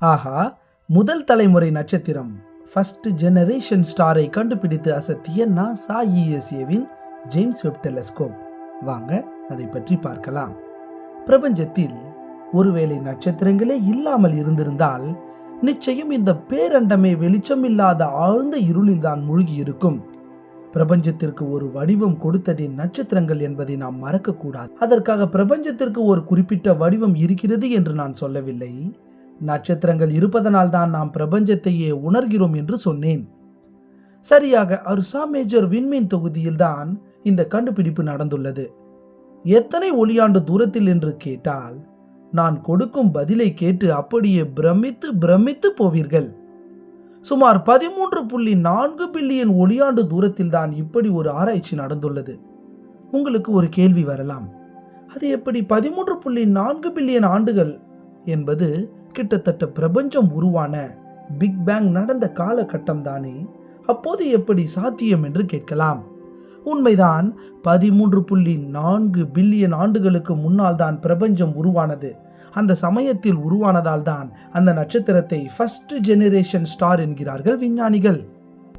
ஆஹா முதல் தலைமுறை நட்சத்திரம். ஃபர்ஸ்ட் ஜெனரேஷன் ஸ்டாரை கண்டுபிடித்து அசத்திய நாசா இஎஸ்ஏவின் ஜேம்ஸ் வெப் டெலஸ்கோப் வாங்க அதை பற்றி பார்க்கலாம். பிரபஞ்சத்தில் ஒருவேளை நட்சத்திரங்களே இல்லாமல் இருந்திருந்தால் நிச்சயம் இந்த பேரண்டமே வெளிச்சம் இல்லாத ஆழ்ந்த இருளில்தான் மூழ்கி இருக்கும் பிரபஞ்சத்திற்கு ஒரு வடிவம் கொடுத்ததே நட்சத்திரங்கள் என்பதை நாம் மறக்கக்கூடாது. அதற்காக பிரபஞ்சத்திற்கு ஒரு குறிப்பிட்ட வடிவம் இருக்கிறது என்று நான் சொல்லவில்லை. நட்சத்திரங்கள் இருப்பதனால் தான் நாம் பிரபஞ்சத்தையே உணர்கிறோம் என்று சொன்னேன். சரியாக அர்சா மேஜர் விண்மீன் தொகுதியில்தான் இந்த கண்டுபிடிப்பு நடந்துள்ளது. எத்தனை ஒளியாண்டு தூரத்தில் என்று கேட்டால் நான் கொடுக்கும் பதிலை கேட்டு அப்படியே பிரமித்து பிரமித்து போவீர்கள். சுமார் பதிமூன்று புள்ளி நான்கு பில்லியன் ஒளியாண்டு தூரத்தில் தான் இப்படி ஒரு ஆராய்ச்சி நடந்துள்ளது. உங்களுக்கு ஒரு கேள்வி வரலாம். அது எப்படி பதிமூன்று புள்ளி நான்கு பில்லியன் ஆண்டுகள் என்பது கிட்டத்தட்ட பிரபஞ்சம் உருவான பிக் பேங் நடந்த காலகட்டம் தானே? அப்போது எப்படி சாத்தியம் என்று கேட்கலாம். உண்மைதான் பதிமூன்று புள்ளி நான்கு பில்லியன் ஆண்டுகளுக்கு முன்னால் தான் பிரபஞ்சம் உருவானது. அந்த சமயத்தில் உருவானதால் தான் அந்த நட்சத்திரத்தை ஃபர்ஸ்ட் ஜெனரேஷன் ஸ்டார் என்கிறார்கள் விஞ்ஞானிகள்.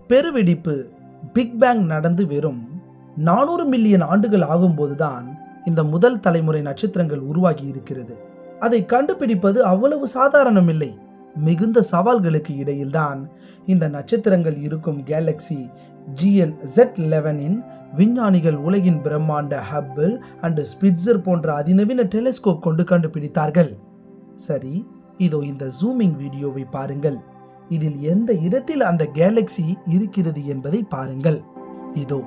பெருவெடிப்பு பிக் பேங் நடந்து வெறும் நானூறு மில்லியன் ஆண்டுகள் ஆகும்போதுதான் இந்த முதல் தலைமுறை நட்சத்திரங்கள் உருவாகி இருக்கிறது. அதை கண்டுபிடிப்பது அவ்வளவு சாதாரணம் இல்லை மிகுந்த சவால்களுக்கு இடையில்தான் இந்த நட்சத்திரங்கள் இருக்கும் கேலக்ஸி ஜிஎன் ஜெட் லெவனின் விஞ்ஞானிகள் உலகின் பிரம்மாண்ட ஹப்பிள் அண்ட் ஸ்பிட்சர் போன்ற அதிநவீன டெலிஸ்கோப் கொண்டு கண்டுபிடித்தார்கள். சரி இதோ இந்த ஜூமிங் வீடியோவை பாருங்கள். இதில் எந்த இடத்தில் அந்த கேலக்ஸி இருக்கிறது என்பதை பாருங்கள். இதோ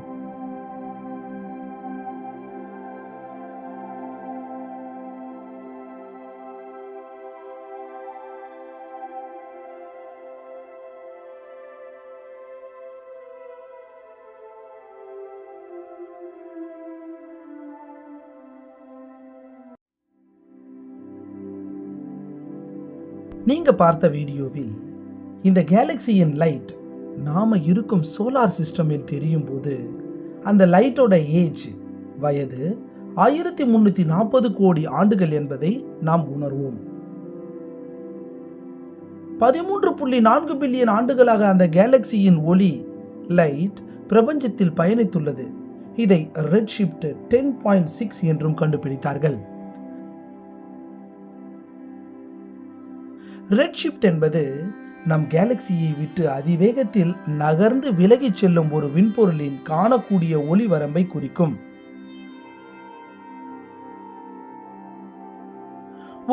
நீங்க பார்த்த வீடியோவில் இந்த கேலக்சியின் லைட் நாம இருக்கும் சோலார் சிஸ்டமில் தெரியும் போது அந்த லைட்டோட ஏஜ் வயது ஆயிரத்தி முன்னூத்தி நாற்பது கோடி ஆண்டுகள் என்பதை நாம் உணர்வோம். பதிமூன்று புள்ளி நான்கு பில்லியன் ஆண்டுகளாக அந்த கேலக்சியின் ஒளி லைட் பிரபஞ்சத்தில் பயணித்துள்ளது. இதை red shift ten point six என்றும் கண்டுபிடித்தார்கள். ரெட் ஷிப்ட் என்பது நம் கேலக்சியை விட்டு அதிவேகத்தில் நகர்ந்து விலகிச் செல்லும் ஒரு விண்பொருளின் காணக்கூடிய ஒளி வரம்பை குறிக்கும்.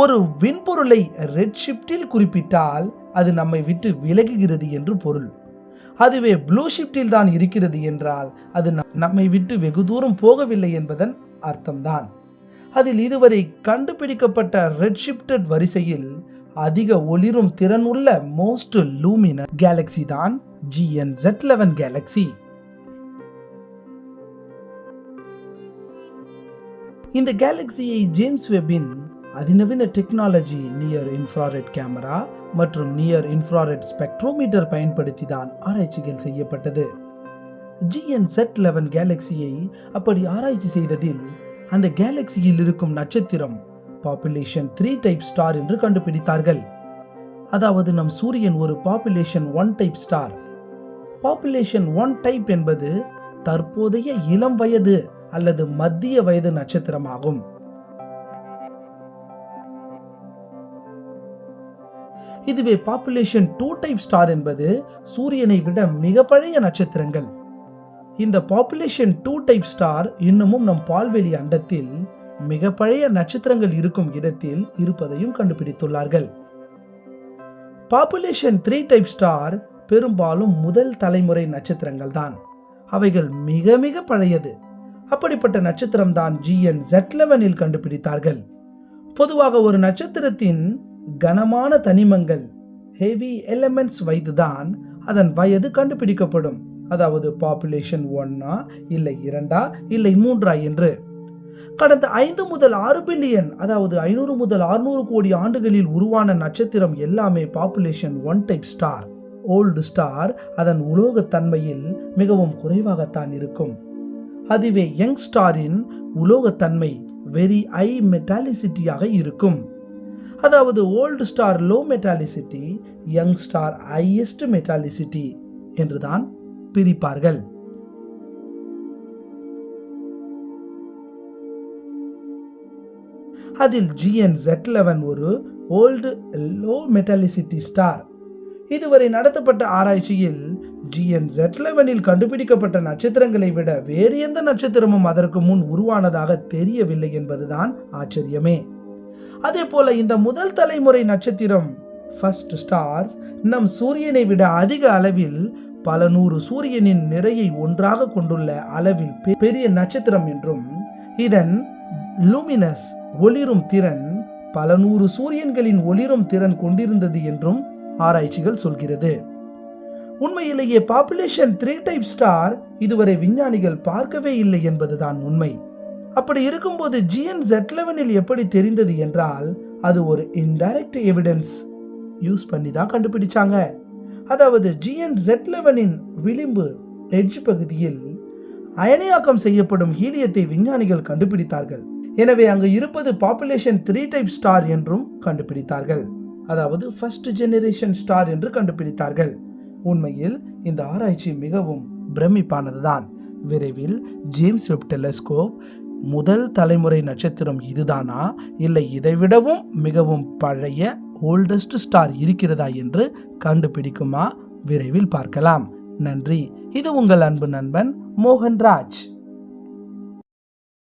ஒரு விண்பொருளை ரெட் ஷிப்டில் குறிப்பிட்டால் அது நம்மை விட்டு விலகுகிறது என்று பொருள். அதுவே ப்ளூ ஷிப்டில் தான் இருக்கிறது என்றால் அது நம்மை விட்டு வெகு தூரம் போகவில்லை என்பதன் அர்த்தம்தான். அதில் இதுவரை கண்டுபிடிக்கப்பட்ட ரெட் ஷிப்டட் வரிசையில் அதிக ஒளிரும் திறன் உள்ள மோஸ்ட் லூமினர் கேலக்சி தான் ஜிஎன் ஜெட் லெவன் கேலக்சி இந்த கேலக்சியை ஜேம்ஸ் வெப்பின் அதிநவீன டெக்னாலஜி நியர் இன்ஃப்ராரெட் கேமரா மற்றும் நியர் இன்ஃப்ராரெட் ஸ்பெக்ட்ரோமீட்டர் பயன்படுத்தி தான் ஆராய்ச்சிகள் செய்யப்பட்டது. ஜிஎன் செட் லெவன் கேலக்சியை அப்படி ஆராய்ச்சி செய்ததில் அந்த கேலக்சியில் இருக்கும் நட்சத்திரம் பாப்புலேஷன் த்ரீ டைப் ஸ்டார் என்று கண்டுபிடித்தார்கள். அதாவது நம் சூரியன் ஒரு population one type star population one type என்பது தற்போதைய இளம் வயது அல்லது மத்திய வயது நட்சத்திரமாகும். இதுவே பாப்புலேஷன் டூ டைப் ஸ்டார் என்பது சூரியனை விட மிக பழைய நட்சத்திரங்கள். இந்த பாப்புலேஷன் டூ டைப் ஸ்டார் இன்னமும் நம் பால்வெளி அண்டத்தில் மிக பழைய நட்சத்திரங்கள் இருக்கும் இடத்தில் இருப்பதையும் கண்டுபிடித்துள்ளார்கள். பாப்புலேஷன் த்ரீ டைப் ஸ்டார் பெரும்பாலும் முதல் தலைமுறை நட்சத்திரங்கள் தான் அவைகள் மிக மிக பழையது. அப்படிப்பட்ட நட்சத்திரம் தான் ஜிஎன் ஜெட் லெவனில் கண்டுபிடித்தார்கள். பொதுவாக ஒரு நட்சத்திரத்தின் கனமான தனிமங்கள் ஹெவி எலிமெண்ட்ஸ் வைத்துதான் அதன் வயது கண்டுபிடிக்கப்படும். அதாவது பாப்புலேஷன் ஒன்னா இல்லை இரண்டா இல்லை மூன்றா என்று. கடந்த ஐந்து முதல் ஆறு பில்லியன் அதாவது ஐநூறு முதல் அறுநூறு கோடி ஆண்டுகளில் உருவான நட்சத்திரம் எல்லாமே population one type star old star அதன் உலோகத்தன்மையில் மிகவும் குறைவாகத்தான் இருக்கும். அதுவே யங் ஸ்டாரின் உலோகத்தன்மை வெரி ஐ மெட்டாலிசிட்டியாக இருக்கும். அதாவது old star low metallicity young star highest metallicity என்றுதான் பிரிப்பார்கள். அதில் ஜிஎன் ஜெட் லெவன் ஒரு ஓல்டு லோ மெட்டாலிசிட்டி ஸ்டார் இதுவரை நடத்தப்பட்ட ஆராய்ச்சியில் ஜிஎன் ஜெட் லெவனில் கண்டுபிடிக்கப்பட்ட நட்சத்திரங்களை விட வேறு எந்த நட்சத்திரமும் அதற்கு முன் உருவானதாக தெரியவில்லை என்பதுதான் ஆச்சரியமே. அதே போல இந்த முதல் தலைமுறை நட்சத்திரம் ஃபர்ஸ்ட் ஸ்டார்ஸ் நம் சூரியனை விட அதிக அளவில் பல நூறு சூரியனின் நிறையை ஒன்றாக கொண்டுள்ள அளவில் பெ- பெரிய நட்சத்திரம் என்றும் இதன் லூமினஸ் ஒளிரும் திறன் பல நூறு சூரியன்களின் ஒளிரும் திறன் கொண்டிருந்தது என்றும் ஆராய்ச்சிகள் சொல்கிறது. உண்மையிலேயே பாப்புலேஷன் த்ரீ டைப் ஸ்டார் இதுவரை விஞ்ஞானிகள் பார்க்கவே இல்லை என்பதுதான் உண்மை. அப்படி இருக்கும்போது ஜிஎன் ஜெட் லெவனில் எப்படி தெரிந்தது என்றால் அது ஒரு இன்டைரக்ட் எவிடன்ஸ் யூஸ் பண்ணி தான் கண்டுபிடிச்சாங்க. அதாவது ஜிஎன் ஜெட் லெவனின் விளிம்பு எட்ஜ் பகுதியில் அயனியாக்கம் செய்யப்படும் ஹீலியத்தை விஞ்ஞானிகள் கண்டுபிடித்தார்கள். எனவே அங்கு இருப்பது பாப்புலேஷன் த்ரீ டைப் ஸ்டார் என்றும் கண்டுபிடித்தார்கள். அதாவது ஃபர்ஸ்ட் ஜெனரேஷன் ஸ்டார் என்று கண்டுபிடித்தார்கள். உண்மையில் இந்த ஆராய்ச்சி மிகவும் பிரமிப்பானதுதான். விரைவில் ஜேம்ஸ் வெப் டெலஸ்கோப் முதல் தலைமுறை நட்சத்திரம் இதுதானா? இல்லை இதைவிடவும் மிகவும் பழைய ஓல்டஸ்ட் ஸ்டார் இருக்கிறதா என்று கண்டுபிடிக்குமா? விரைவில் பார்க்கலாம். நன்றி. இது உங்கள் அன்பு நண்பன் மோகன்ராஜ்.